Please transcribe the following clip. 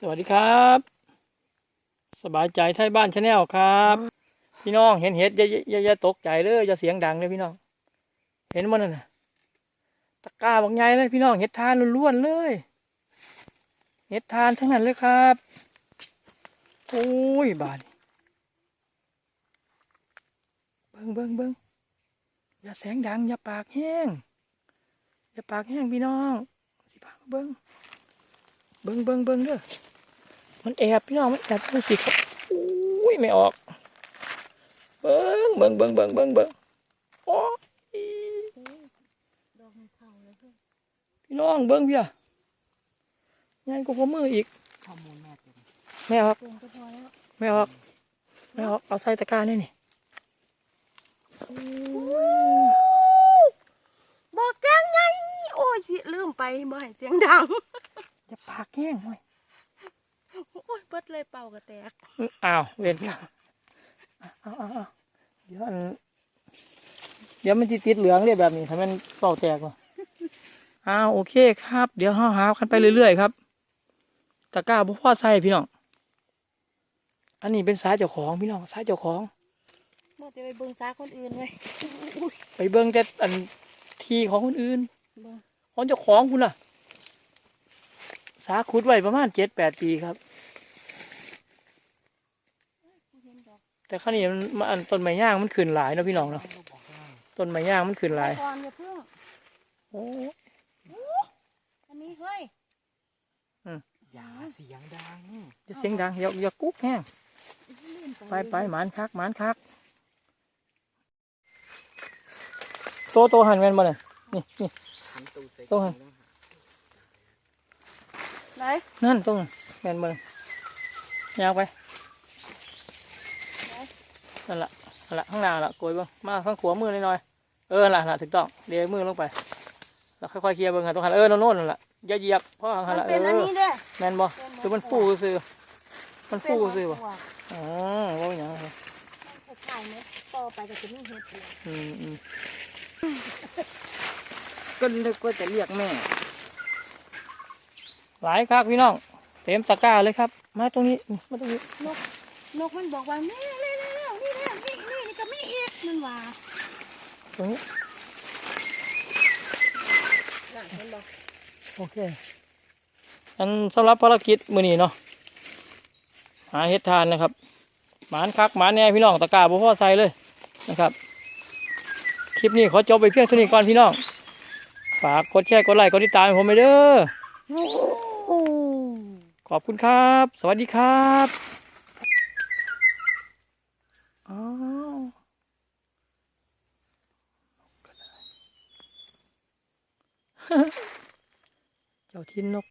สวัสดีครับ สบายใจไทยบ้านชาแนลครับ พี่น้องเห็นเห็ดอย่าอย่าอย่าตกใจเลยอย่าเสียงดังเลยพี่น้อง เห็นมันน่ะตะกร้าบางใหญ่เลยพี่น้องเห็ดทานล้วนๆเลยเห็ดทานทั้งนั้นเลยครับโอ้ยบาดนี้เบิ้งเบิ้งเบิ้งอย่าเสียงดังอย่าปากแห้งอย่าปากแห้งพี่น้องสิพามาเบิ้งเบิ้งเบิ้งเบิ้งเด้อ มันแอบพี่น้องมันแอบมันสิครับอุ้ยไม่ออก เบิ้งเบิ้งเบิ้งเบิ้งเบิ้งเบิ้งโอ้ยดอกมันเข่าเลยเพื่อนพี่น้องเบิ้งเพี่อะงานกูพมืออีกข้อมูลแม่เต็มไม่ออกเต็มก็พอแล้วไม่ออกไม่ออกเอาใส่ตะกร้านี่นี่บอกแจ้งไงโอ้ยสิลืมไปบ่ให้เสียงดังอย่าปากแห้งหน่อยโอ้ย เบิดเลยเป่ากระแตกอ้าวเวรกรรมเอาเอาเอาเดี๋ยวอันเดี๋ยวมันจะติดเหลืองเรียแบบนี้ถ้ามันเป่าแตกว่ะอ้าวโอเคครับ เดี๋ยวหาหากันไปเรื่อยๆครับตะกร้าบ่พอใส่พี่น้องอันนี้เป็นสายเจ้าของพี่น้องสายเจ้าของเมื่อจะไปเบิ่งซาคนอื่นไว้ไปเบิ่งแต่อันทีของคนอื่นเบิ่งของเจ้าของคุณล่ะ สาขุดไว้ประมาณเจ็ดแปดปีครับ เห็นดอก แต่คราวนี้มันมันอันต้นไม้ย่างมันขึ้นหลายเนาะพี่น้องเนาะต้นไม้ย่างมันขึ้นหลายก่อนอย่าเพิ่งโอ้อันนี้เฮ้ยอย่าเสียงดังจะเสียงดังอย่าอย่ากุ๊กแห้งลืมไปไปหมานคักหมานคักโตโตหันแม่นบ่เนี่ยนี่นี่หันตูใส่ต้องหันไหนนั่นตรงนั้นแม่นบ่เนี่ยยาวไป นั่นละนั่นละข้างหน้าละโกยเบ้างมาข้างขวามือหน่อยๆเออล่ะล่ะถูกต้องเดี๋ยวมือลงไปแล้วค่อยๆเคลียร์เบิ่งค่ะตรงหันเออโน่นๆนั่นละอย่าเหยียบเพราะหันมันละเอเป็นอันอนี้เด้อแม่นบ่คือมันฟูซื่อมันฟูซื่อบ่เป็นหัวอ๋อว่าเป็นหยังครับมันคล้ายๆเม็ดต่อไปก็จะมีเห็ดเหลืองอืมอืมก็นึกว่าจะเรียกแม่ หลายครับพี่น้อง เต็มตะกร้าเลยครับ มาตรงนี้นี่มาตรงนี้ นก นกมันบอกว่าแม่เร็วๆนี่แหละนี่นี่นี่ก็ มีอีกมันว่าตรงนี้น่ะเห็นบ่โอเคอันสำหรับภารกิจมื้อนี้เนาะหาเห็ดทานนะครับ หมานคักหมานแน่พี่น้องตะกร้าบ่พอใส่เลยนะครับ คลิปนี้ขอจบไปเพียงเท่านี้ก่อนพี่น้องฝากกดแชร์กดไลค์กดติดตามให้ผมไปเด้อโอ้ขอบคุณครับ สวัสดีครับอ้าว เจ้าทินนก